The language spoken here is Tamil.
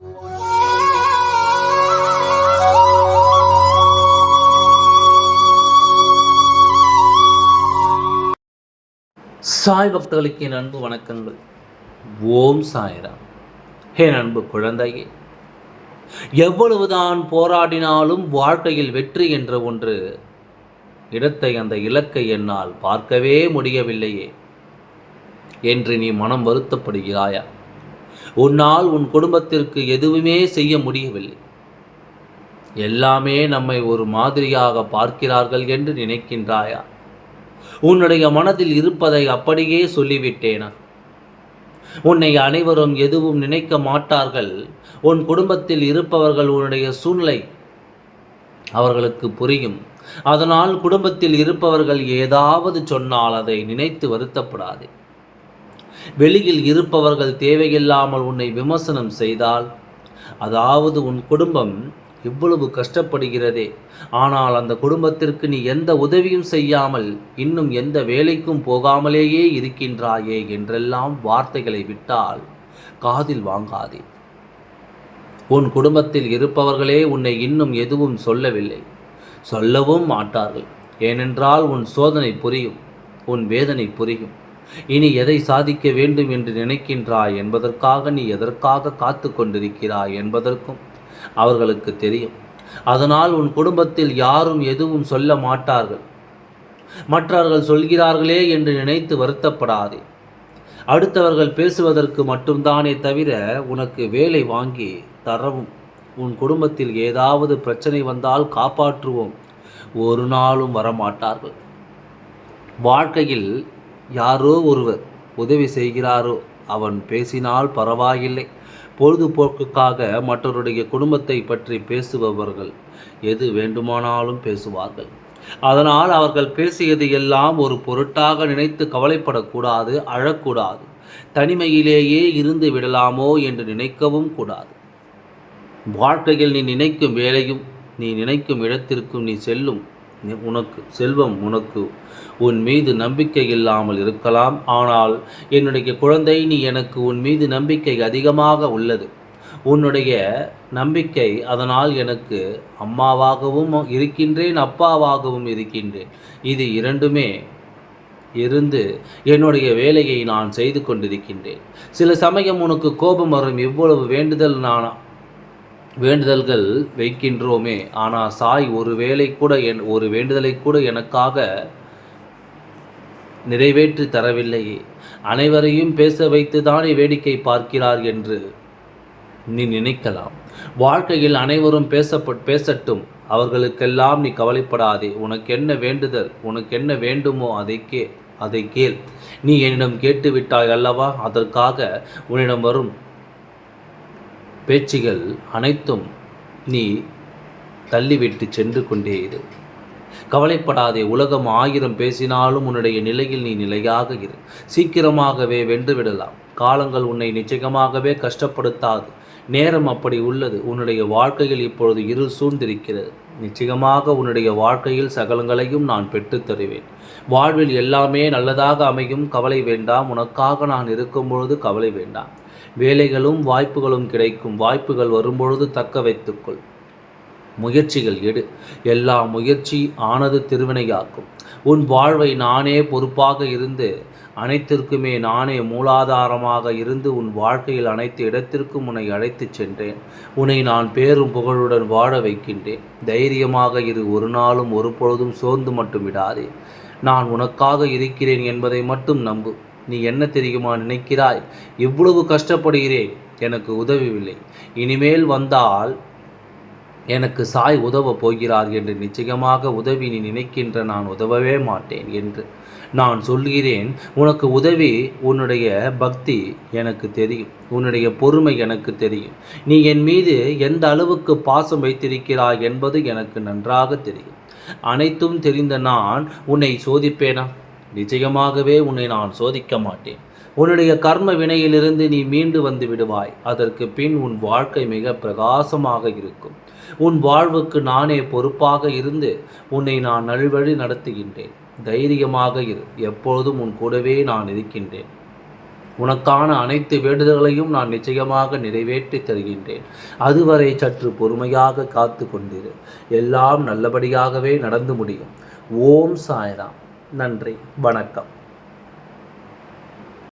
சாய் பக்தர்களுக்கு என் அன்பு வணக்கங்கள். ஓம் சாய்ராம். என் அன்பு குழந்தையே எவ்வளவுதான் போராடினாலும் வாழ்க்கையில் வெற்றி என்ற ஒன்று இடத்தை அந்த இலக்கை என்னால் பார்க்கவே முடியவில்லையே என்று நீ மனம் வருத்தப்படுகிறாயா? உன்னால் உன் குடும்பத்திற்கு எதுவுமே செய்ய முடியவில்லை. எல்லாமே நம்மை ஒரு மாதிரியாக பார்க்கிறார்கள் என்று நினைக்கின்றாயா? உன்னுடைய மனதில் இருப்பதை அப்படியே சொல்லிவிட்டேனா? உன்னை அனைவரும் எதுவும் நினைக்க மாட்டார்கள். உன் குடும்பத்தில் இருப்பவர்கள் உன்னுடைய சூழ்நிலை அவர்களுக்கு புரியும். அதனால் குடும்பத்தில் இருப்பவர்கள் ஏதாவது சொன்னால் அதை நினைத்து வருத்தப்படாதே. வெளியில் இருப்பவர்கள் தேவையில்லாமல் உன்னை விமர்சனம் செய்தால் அதாவது உன் குடும்பம் இவ்வளவு கஷ்டப்படுகிறதே. ஆனால் அந்த குடும்பத்திற்கு நீ எந்த உதவியும் செய்யாமல் இன்னும் எந்த வேலைக்கும் போகாமலேயே இருக்கின்றாயே என்றெல்லாம் வார்த்தைகளை விட்டால் காதில் வாங்காதே. உன் குடும்பத்தில் இருப்பவர்களே உன்னை இன்னும் எதுவும் சொல்லவில்லை. சொல்லவும் மாட்டார்கள். ஏனென்றால் உன் சோதனை புரியும் உன் வேதனை புரியும். இனி எதை சாதிக்க வேண்டும் என்று நினைக்கின்றாய் என்பதற்காக நீ எதற்காக காத்து கொண்டிருக்கிறாய் என்பதற்கும் அவர்களுக்கு தெரியும். அதனால் உன் குடும்பத்தில் யாரும் எதுவும் சொல்ல மாட்டார்கள். மற்றவர்கள் சொல்கிறார்களே என்று நினைத்து வருத்தப்படாதே. அடுத்தவர்கள் பேசுவதற்கு மட்டும்தானே தவிர உனக்கு வேலை வாங்கி தரவும். உன் குடும்பத்தில் ஏதாவது பிரச்சனை வந்தால் காப்பாற்றுவோம். ஒரு நாளும் வரமாட்டார்கள். வாழ்க்கையில் யாரோ ஒருவர் உதவி செய்கிறாரோ அவன் பேசினால் பரவாயில்லை. பொழுதுபோக்குக்காக மற்றவருடைய குடும்பத்தை பற்றி பேசுபவர்கள் எது வேண்டுமானாலும் பேசுவார்கள். அதனால் அவர்கள் பேசியது எல்லாம் ஒரு பொருட்டாக நினைத்து கவலைப்படக்கூடாது அழக்கூடாது. தனிமையிலேயே இருந்து விடலாமோ என்று நினைக்கவும் கூடாது. வாழ்க்கையில் நீ நினைக்கும் வேலையும் நீ நினைக்கும் இடத்திற்கும் நீ செல்லும் உனக்கு செல்வம் உனக்கு. உன் மீது நம்பிக்கை இல்லாமல் இருக்கலாம். ஆனால் என்னுடைய குழந்தை நீ எனக்கு உன் மீது நம்பிக்கை அதிகமாக உள்ளது. உன்னுடைய நம்பிக்கை அதனால் எனக்கு அம்மாவாகவும் இருக்கின்றேன் அப்பாவாகவும் இருக்கின்றேன். இது இரண்டுமே இருந்து என்னுடைய வேலையை நான் செய்து கொண்டிருக்கின்றேன். சில சமயம் உனக்கு கோபம் வரும். இவ்வளவு வேண்டுதல் நான் வேண்டுதல்கள் வைக்கின்றோமே ஆனால் சாய் ஒரு வேலை கூட என் ஒரு வேண்டுதலை கூட எனக்காக நிறைவேற்றி தரவில்லையே அனைவரையும் பேச வைத்து தானே வேடிக்கை பார்க்கிறார் என்று நீ நினைக்கலாம். வாழ்க்கையில் அனைவரும் பேசப்பட் பேசட்டும். அவர்களுக்கெல்லாம் நீ கவலைப்படாதே. உனக்கு என்ன வேண்டுதல் உனக்கு என்ன வேண்டுமோ அதை கே அதை கேள். நீ என்னிடம் கேட்டுவிட்டாய் அல்லவா? அதற்காக உன்னிடம் வரும் பேச்சுகள் அனைத்தும் நீ தள்ளிவிட்டு சென்று கொண்டே இரு. கவலைப்படாதே உலகம் ஆயிரம் பேசினாலும் உன்னுடைய நிலையில் நீ நிலையாக இரு. சீக்கிரமாகவே வென்று விடலாம். காலங்கள் உன்னை நிச்சயமாகவே கஷ்டப்படுத்தாது. நேரம் அப்படி உள்ளது. உன்னுடைய வாழ்க்கையில் இப்பொழுது இரு சூழ்ந்திருக்கிறது. நிச்சயமாக உன்னுடைய வாழ்க்கையில் சகலங்களையும் நான் பெற்றுத் தருவேன். வாழ்வில் எல்லாமே நல்லதாக அமையும். கவலை வேண்டாம். உனக்காக நான் இருக்கும் பொழுது கவலை வேண்டாம். வேலைகளும் வாய்ப்புகளும் கிடைக்கும். வாய்ப்புகள் வரும்பொழுது தக்க வைத்துக்கொள். முயற்சிகள் எடு. எல்லா முயற்சி ஆனது திருவினையாக்கும். உன் வாழ்வை நானே பொறுப்பாக இருந்து அனைத்திற்குமே நானே மூலாதாரமாக இருந்து உன் வாழ்க்கையில் அனைத்து இடத்திற்கும் உன்னை அழைத்துச் சென்றேன். உன்னை நான் பேரும் புகழுடன் வாழ வைக்கின்றேன். தைரியமாக இரு. ஒரு நாளும் ஒரு பொழுதும் சோர்ந்து மட்டும் விடாதே. நான் உனக்காக இருக்கிறேன் என்பதை மட்டும் நம்பு. நீ என்ன தெரியுமா நினைக்கிறாய்? இவ்வளவு கஷ்டப்படுகிறேன் எனக்கு உதவிவில்லை. இனிமேல் வந்தால் எனக்கு சாய் உதவப் போகிறார் என்று நிச்சயமாக உதவி நீ நினைக்கின்ற நான் உதவவே மாட்டேன் என்று நான் சொல்கிறேன். உனக்கு உதவி உன்னுடைய பக்தி எனக்கு தெரியும். உன்னுடைய பொறுமை எனக்கு தெரியும். நீ என் மீது எந்த அளவுக்கு பாசம் வைத்திருக்கிறாய் என்பது எனக்கு நன்றாக தெரியும். அனைத்தும் தெரிந்த நான் உன்னை சோதிப்பேனா? நிச்சயமாகவே உன்னை நான் சோதிக்க மாட்டேன். உன்னுடைய கர்ம வினையிலிருந்து நீ மீண்டு வந்து விடுவாய். அதற்கு பின் உன் வாழ்க்கை மிக பிரகாசமாக இருக்கும். உன் வாழ்வுக்கு நானே பொறுப்பாக இருந்து உன்னை நான் நல்வழி நடத்துகின்றேன். தைரியமாக இரு. எப்பொழுதும் உன் கூடவே நான் இருக்கின்றேன். உனக்கான அனைத்து வேண்டுதல்களையும் நான் நிச்சயமாக நிறைவேற்றி தருகின்றேன். அதுவரை சற்று பொறுமையாக காத்து கொண்டிரு. எல்லாம் நல்லபடியாகவே நடந்து முடியும். ஓம் சாய்ராம். நன்றி வணக்கம்.